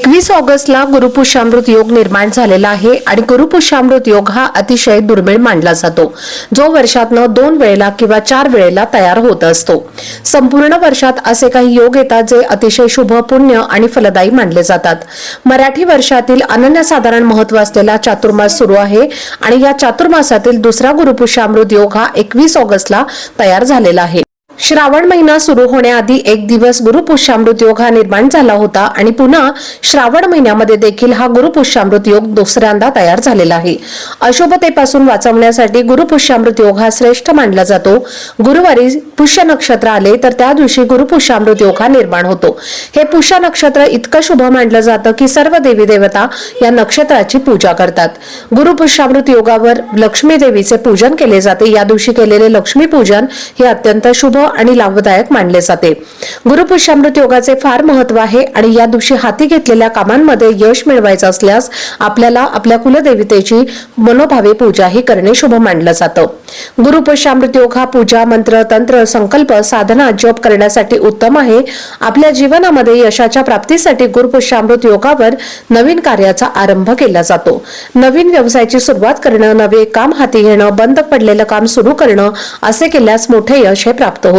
एकवीस ऑगस्टला गुरुपुष्यामृत योग निर्माण झालेला आहे आणि गुरुपुष्यामृत योग हा अतिशय दुर्मिळ मानला जातो. जो वर्षातनं दोन वेळेला किंवा चार वेळेला तयार होत असतो. संपूर्ण वर्षात असे काही योग येतात जे अतिशय शुभ पुण्य आणि फलदायी मानले जातात. मराठी वर्षातील अनन्यसाधारण महत्त्व असलेला चातुर्मास सुरू आहे आणि या चातुर्मासातील दुसरा गुरुपुष्यामृत योग हा एकवीस ऑगस्टला तयार झालेला आहे. श्रावण महिना सुरू होण्याआधी एक दिवस गुरुपुष्यामृत योग हा निर्माण झाला होता आणि पुन्हा श्रावण महिन्यामध्ये देखील हा गुरुपुष्यामृत योग दुसऱ्यांदा तयार झालेला आहे. अशुभतेपासून वाचवण्यासाठी गुरुपुष्यामृत योग हा श्रेष्ठ मानला जातो. गुरुवारी पुष्य नक्षत्र आले तर त्या दिवशी गुरुपुष्यामृत योग हा निर्माण होतो. हे पुष्य नक्षत्र इतकं शुभ मानलं जातं की सर्व देवी देवता या नक्षत्राची पूजा करतात. गुरुपुष्यामृत योगावर लक्ष्मी देवीचे पूजन केले जाते. या दिवशी केलेले लक्ष्मी पूजन हे अत्यंत शुभ आणि लाभदायक मानले जाते. गुरुपुष्यामृत योगाचे फार महत्त्व आहे आणि या दिवशी हाती घेतलेल्या कामांमध्ये यश मिळवायचं असल्यास आपल्याला आपल्या कुलदेवतेची मनोभावे पूजाही करणे शुभ मानलं जातं. गुरुपुष्यामृत योग हा पूजा मंत्र तंत्र संकल्प साधना जप करण्यासाठी उत्तम आहे. आपल्या जीवनामध्ये यशाच्या प्राप्तीसाठी गुरुपुष्यामृत योगावर नवीन कार्याचा आरंभ केला जातो. नवीन व्यवसायाची सुरुवात करणं नवे काम हाती घेणं बंद पडलेलं काम सुरू करणं असे केल्यास मोठे यश हे प्राप्त होते.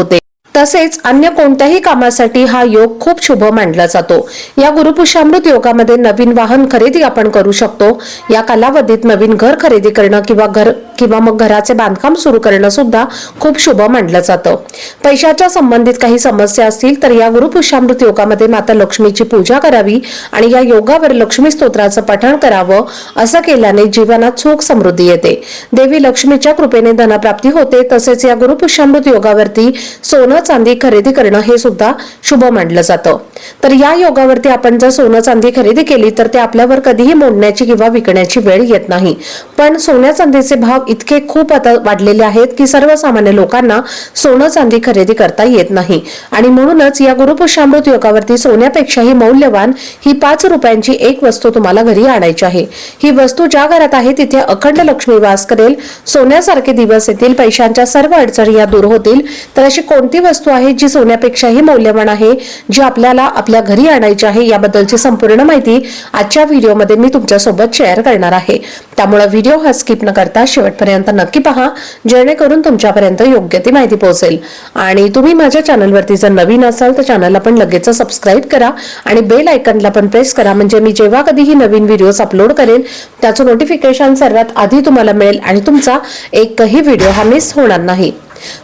तसेच अन्य कोणत्याही कामासाठी हा योग खूप शुभ मानला जातो. या गुरुपुषामृत योगामध्ये नवीन वाहन खरेदी आपण करू शकतो. या कालावधीत नवीन घर खरेदी करणं किंवा घर किंवा मग घराचे बांधकाम सुरू करणं सुद्धा खूप शुभ मानलं जातं. पैशाच्या संबंधित काही समस्या असतील तर या गुरुपुषामृत योगामध्ये माता लक्ष्मीची पूजा करावी आणि या योगावर लक्ष्मी स्तोत्राचं पठण करावं असं केल्याने जीवनात सुख समृद्धी येते. देवी लक्ष्मीच्या कृपेने धनप्राप्ती होते. तसेच या गुरुपुषामृत योगावरती सोनं चांदी खरेदी करणं हे सुद्धा शुभ मानलं जातं. तर या योगावरती आपण जर सोनं चांदी खरेदी केली तर ते आपल्यावर कधीही मोडण्याची किंवा विकण्याची वेळ येत नाही. पण सोन्या चांदीचे भाव इतके खूप आता वाढलेले आहेत की सर्वसामान्य लोकांना सोनं चांदी खरेदी करता येत नाही. आणि म्हणूनच या गुरुपुष्यामृत योगावरती सोन्यापेक्षाही मौल्यवान ही पाच रुपयांची एक वस्तू तुम्हाला घरी आणायची आहे. ही वस्तू ज्या घरात आहे तिथे अखंड लक्ष्मी वास करेल. सोन्यासारखे दिवस येतील पैशांच्या सर्व अडचणी या दूर होतील. तर अशी कोणती वस्तू आहे जी सोन्यापेक्षाही मौल्यवान आहे जी आपल्याला आपल्या घरी आणायची आहे याबद्दलची संपूर्ण माहिती आजच्या व्हिडिओमध्ये मी तुमच्यासोबत शेअर करणार आहे. त्यामुळे व्हिडिओ हा स्किप न करता शेवटपर्यंत नक्की पहा जेणेकरून तुमच्यापर्यंत योग्य ती माहिती पोहोचेल. आणि तुम्ही माझ्या चॅनलवरती जर नवीन असाल तर चॅनलला पण लगेच सबस्क्राईब करा आणि बेल आयकनला पण प्रेस करा. म्हणजे मी जेव्हा कधीही नवीन व्हिडिओज अपलोड करेन त्याचं नोटिफिकेशन सर्वात आधी तुम्हाला मिळेल आणि तुमचा एकही व्हिडिओ हा मिस होणार नाही.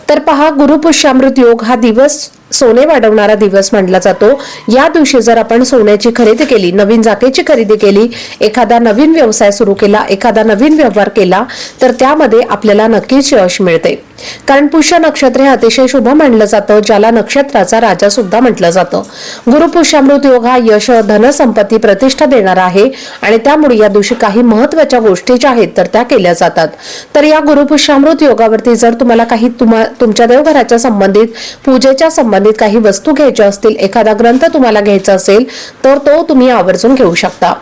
तर पहा गुरुपुष्यामृत योग हा दिवस सोने वाढवणारा दिवस मानला जातो. या दिवशी जर आपण सोन्याची खरेदी केली नवीन जागेची खरेदी केली एखादा नवीन व्यवसाय सुरू केला एखादा नवीन व्यवहार केला तर त्यामध्ये आपल्याला नक्कीच यश मिळते. कारण पुष्य नक्षत्र हे अतिशय शुभ मानलं जातं ज्याला नक्षत्राचा राजा सुद्धा म्हटलं जातं. गुरुपुष्यामृत योग हा यश धनसंपत्ती प्रतिष्ठा देणारा आहे आणि त्यामुळे या दिवशी काही महत्त्वाच्या गोष्टी ज्या आहेत तर त्या केल्या जातात. तर या गुरुपुष्यामृत योगावरती जर तुम्हाला काही तुम्हाला तुमच्या देवघराच्या संबंधित पूजेच्या संबंधित काही वस्तू घ्यायच्या असतील एखादा ग्रंथ तुम्हाला घ्यायचा असेल तर तो तुम्ही आवर्जून घेऊ शकता.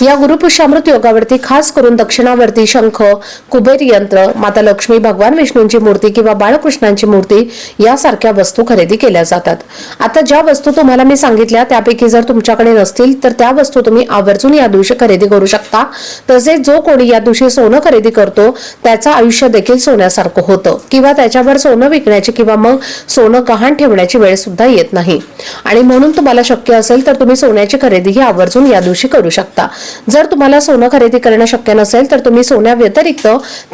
या गुरुपुष्यामृत योगावरती खास करून दक्षिणावरती शंख कुबेर यंत्र माता लक्ष्मी भगवान विष्णूंची मूर्ती किंवा बाळकृष्णांची मूर्ती यासारख्या वस्तू खरेदी केल्या जातात. आता ज्या वस्तू तुम्हाला मी सांगितल्या त्यापैकी जर तुमच्याकडे नसतील तर त्या वस्तू तुम्ही आवर्जून या दिवशी खरेदी करू शकता. तसेच जो कोणी या दिवशी सोनं खरेदी करतो त्याचं आयुष्य देखील सोन्यासारखं होतं किंवा त्याच्यावर सोनं विकण्याची किंवा मग सोनं गहाण ठेवण्याची वेळ सुद्धा येत नाही. आणि म्हणून तुम्हाला शक्य असेल तर तुम्ही सोन्याची खरेदी ही आवर्जून या दिवशी करू शकता. जर तुम्हाला सोनं खरेदी करणं शक्य नसेल तर तुम्ही सोन्या व्यतिरिक्त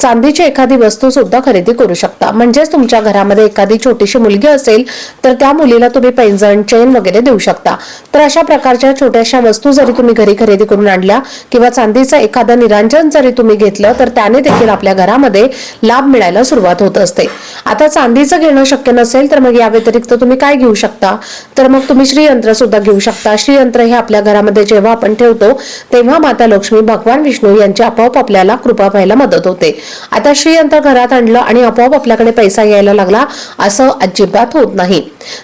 चांदीची एखादी वस्तू सुद्धा खरेदी करू शकता. म्हणजेच तुमच्या घरामध्ये एखादी छोटीशी मुलगी असेल तर त्या मुलीला तुम्ही पैंजण चेन वगैरे देऊ शकता. तर अशा प्रकारच्या छोट्याशा वस्तू जरी तुम्ही घरी खरेदी करून आणल्या किंवा चांदीचं एखादं निरांजन जरी तुम्ही घेतलं तर त्याने देखील आपल्या घरामध्ये लाभ मिळायला सुरुवात होत असते. आता चांदीचं घेणं शक्य नसेल तर मग या व्यतिरिक्त तुम्ही काय घेऊ शकता? तर मग तुम्ही श्रीयंत्र सुद्धा घेऊ शकता. श्रीयंत्र हे आपल्या घरामध्ये जेव्हा आपण ठेवतो तेव्हा माता लक्ष्मी भगवान विष्णू यांची आपोआप आपल्याला कृपा व्हायला मदत होते. आता श्रीयंत्र घरात आणलं आणि आपोआप आपल्याकडे पैसा यायला लागला असं अजिबात होत नाही.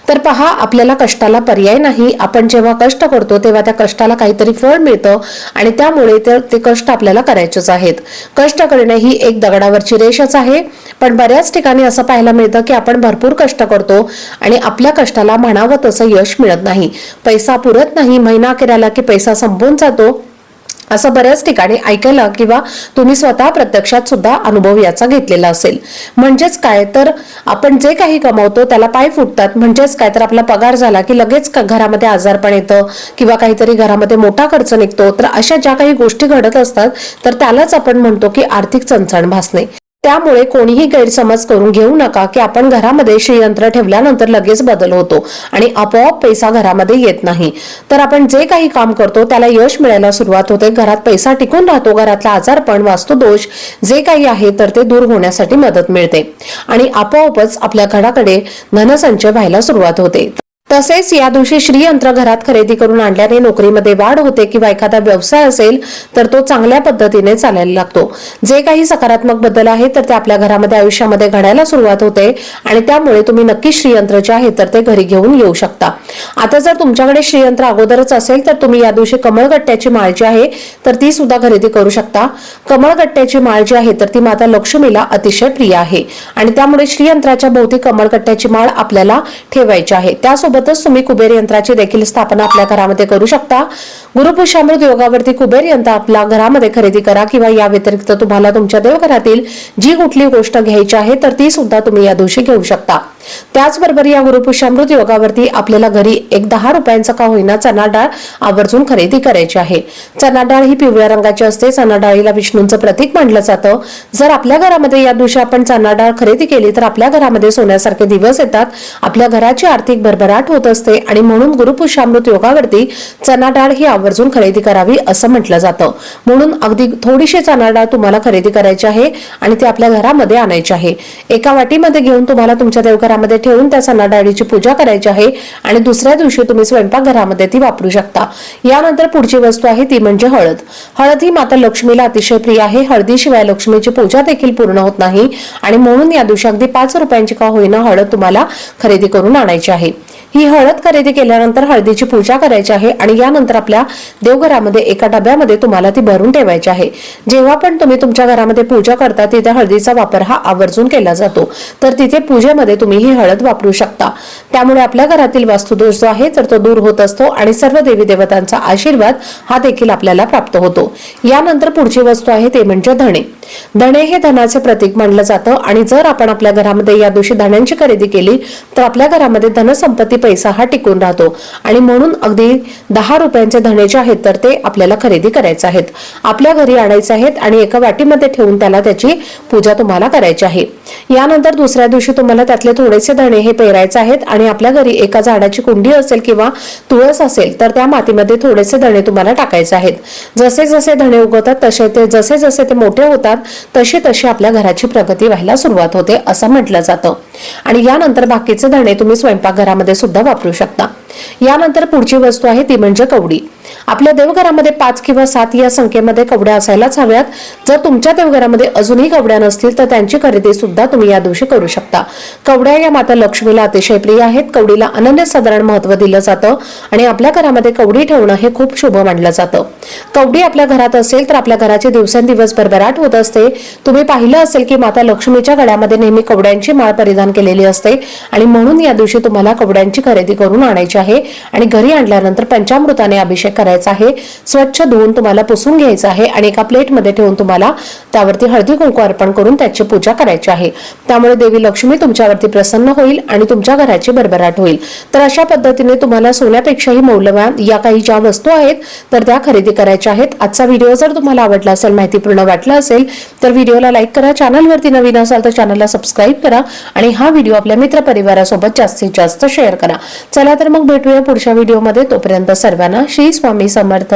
तर पहा आपल्याला कष्टाला पर्याय नाही. आपण जेव्हा कष्ट करतो तेव्हा त्या कष्टाला काहीतरी फळ मिळतं आणि त्यामुळे ते ते कष्ट आपल्याला करायचेच आहेत. कष्ट करणे ही एक दगडावरची रेषच आहे पण बऱ्याच ठिकाणी असं पाहायला मिळतं की आपण भरपूर कष्ट करतो आणि आपल्या कष्टाला म्हणावं तसं यश मिळत नाही. पैसा पुरत नाही महिना अखेराला की पैसा संपून जातो. असं बऱ्याच ठिकाणी ऐकायला किंवा तुम्ही स्वतः प्रत्यक्षात सुद्धा अनुभव याचा घेतलेला असेल. म्हणजेच काय? तर आपण जे काही कमवतो त्याला पाय फुटतात. म्हणजेच काय? तर आपला पगार झाला की लगेच घरामध्ये आजारपण येतं किंवा काहीतरी घरामध्ये मोठा खर्च निघतो. तर अशा ज्या काही गोष्टी घडत असतात तर त्यालाच आपण म्हणतो की आर्थिक चणचण भासणे. त्यामुळे कोणीही गैरसमज करून घेऊ नका की आपण घरामध्ये श्रीयंत्र ठेवल्यानंतर लगेच बदल होतो आणि आपोआप पैसा घरामध्ये येत नाही. तर आपण जे काही काम करतो त्याला यश मिळायला सुरुवात होते. घरात पैसा टिकून राहतो. घरातला आजारपण वास्तुदोष जे काही आहे तर ते दूर होण्यासाठी मदत मिळते. आणि आपोआपच आपल्या घराकडे धनसंचय व्हायला सुरुवात होते. तसेच या दिवशी श्रीयंत्र घरात खरेदी करून आणल्याने नोकरीमध्ये वाढ होते किंवा एखादा व्यवसाय असेल तर तो चांगल्या पद्धतीने चालायला लागतो. जे काही सकारात्मक बदल आहे तर ते आपल्या घरामध्ये आयुष्यामध्ये घडायला सुरुवात होते आणि त्यामुळे तुम्ही नक्की श्रीयंत्र जे आहे तर ते घरी घेऊन येऊ शकता. आता जर तुमच्याकडे श्रीयंत्र अगोदरच असेल तर तुम्ही या दिवशी कमळगट्ट्याची माळ जी आहे तर ती सुद्धा खरेदी करू शकता. कमळगट्ट्याची माळ जी आहे तर ती माता लक्ष्मीला अतिशय प्रिय आहे आणि त्यामुळे श्रीयंत्राच्या भोवती कमळगट्ट्याची माळ आपल्याला ठेवायची आहे. त्यासोबत यासोबतच तुम्ही कुबेर यंत्राची देखील स्थापना आपल्या घरामध्ये करू शकता. गुरुपुषामृत योगावरती कुबेर यंत्र आपल्या घरामध्ये खरेदी करा किंवा या व्यतिरिक्त तुम्हाला तुमच्या देवघरातील जी कुठली गोष्ट घ्यायची आहे तर ती सुद्धा तुम्ही या दिवशी घेऊ शकता. त्याचबरोबर या गुरुपुषामृत योगावरती आपल्याला घरी एक दहा रुपयांचा का होईना चना डाळ आवर्जून खरेदी करायची आहे. चना डाळ ही पिवळ्या रंगाची असते. चना डाळीला विष्णूंचं प्रतीक मानलं जातं. जर आपल्या घरामध्ये या दिवशी आपण चना डाळ खरेदी केली तर आपल्या घरामध्ये सोन्यासारखे दिवस येतात. आपल्या घराची आर्थिक भरभराट होत असते आणि म्हणून गुरुपुषामृत योगावरती चना डाळ ही आवर्जून खरेदी करावी असं म्हटलं जातं. म्हणून अगदी थोडीशी चना डाळ तुम्हाला खरेदी करायची आहे आणि ती आपल्या घरामध्ये आणायची आहे. एका वाटीमध्ये घेऊन तुम्हाला तुमच्या घरामध्ये ठेवून त्या सणाडाळीची डाळीची पूजा करायची आहे आणि दुसऱ्या दिवशी तुम्ही स्वयंपाकघरामध्ये ती वापरू शकता. यानंतर पुढची वस्तू आहे ती म्हणजे हळद. हळद ही माता लक्ष्मीला अतिशय प्रिय आहे. हळदीशिवाय लक्ष्मीची पूजा देखील पूर्ण होत नाही आणि म्हणून या दिवशी अगदी पाच रुपयांची का होईना हळद तुम्हाला खरेदी करून आणायची आहे. ही हळद खरेदी केल्यानंतर हळदीची पूजा करायची आहे आणि यानंतर आपल्या देवघरामध्ये एका डब्यामध्ये तुम्हाला ती भरून ठेवायची आहे. जेव्हा पण तुम्ही तुमच्या घरामध्ये पूजा करता तिथे हळदीचा वापर हा आवर्जून केला जातो. तर तिथे पूजेमध्ये तुम्ही ही हळद वापरू शकता. त्यामुळे आपल्या घरातील वास्तुदोष जो आहे तर तो दूर होत असतो आणि सर्व देवी देवतांचा आशीर्वाद हा देखील आपल्याला प्राप्त होतो. यानंतर पुढची वस्तू आहे ते म्हणजे धणे. धणे हे धनाचे प्रतीक मानलं जातं आणि जर आपण आपल्या घरामध्ये या दिवशी धण्यांची खरेदी केली तर आपल्या घरामध्ये धनसंपत्ती पैसा हा टिकून राहतो. आणि म्हणून अगदी दहा रुपयांचे धणे जे आहेत तर ते आपल्याला खरेदी करायचे आहेत. आपल्या घरी आणायचे आहेत आणि एका वाटीमध्ये ठेवून त्याला त्याची पूजा तुम्हाला करायची आहे. यानंतर दुसऱ्या दिवशी तुम्हाला त्यातले थोडेसे धणे हे पेरायचे आहेत आणि आपल्या घरी एका झाडाची कुंडी असेल किंवा तुळस असेल तर त्या मातीमध्ये थोडेसे धणे तुम्हाला टाकायचे आहेत. जसे जसे धणे उगवतात तसे ते जसे जसे ते मोठे होतात तशी तशी आपल्या घराची प्रगती व्हायला सुरुवात होते असं म्हटलं जातं. आणि यानंतर बाकीचे धणे तुम्ही स्वयंपाकघरामध्ये सुद्धा वापरू शकता. यानंतर पुढची वस्तू आहे ती म्हणजे कवडी. आपल्या देवघरामध्ये पाच किंवा सात या संख्येमध्ये कवड्या असायलाच हव्यात. जर तुमच्या देवघरामध्ये अजूनही कवड्या नसतील तर त्यांची खरेदी सुद्धा तुम्ही या दिवशी करू शकता. कवड्या या माता लक्ष्मीला अतिशय प्रिय आहेत. कवडीला अनन्यसाधारण महत्त्व दिलं जातं आणि आपल्या घरामध्ये कवडी ठेवणं हे खूप शुभ मानलं जातं. कवडी आपल्या घरात असेल तर आपल्या घराची दिवसेंदिवस भरभराट होत असते. तुम्ही पाहिलं असेल की माता लक्ष्मीच्या गळ्यामध्ये नेहमी कवड्यांची माळ परिधान केलेली असते आणि म्हणून या दिवशी तुम्हाला कवड्यांची खरेदी करून आणायची आहे आणि घरी आणल्यानंतर पंचामृताने अभिषेक करायचा आहे. स्वच्छ धुवून तुम्हाला पुसून घ्यायचं आहे आणि एका प्लेटमध्ये ठेवून तुम्हाला त्यावरती हळदी कुंकू अर्पण करून त्याची पूजा करायची आहे. त्यामुळे देवी लक्ष्मी तुमच्यावरती प्रसन्न होईल आणि तुमच्या घराची भरभराट होईल. तर अशा पद्धतीने तुम्हाला सोन्यापेक्षाही मौल्यवान या काही ज्या वस्तू आहेत तर त्या खरेदी करायच्या आहेत. आजचा व्हिडिओ जर तुम्हाला आवडला असेल माहितीपूर्ण वाटला असेल तर व्हिडिओला लाईक करा चॅनलवरती नवीन असाल तर चॅनलला सबस्क्राईब करा आणि हा व्हिडिओ आपल्या मित्रपरिवारासोबत जास्तीत जास्त शेअर करा. चला तर मग भेटूया पुढच्या व्हिडिओमध्ये. तोपर्यंत सर्वांना श्री स्वामी समर्थ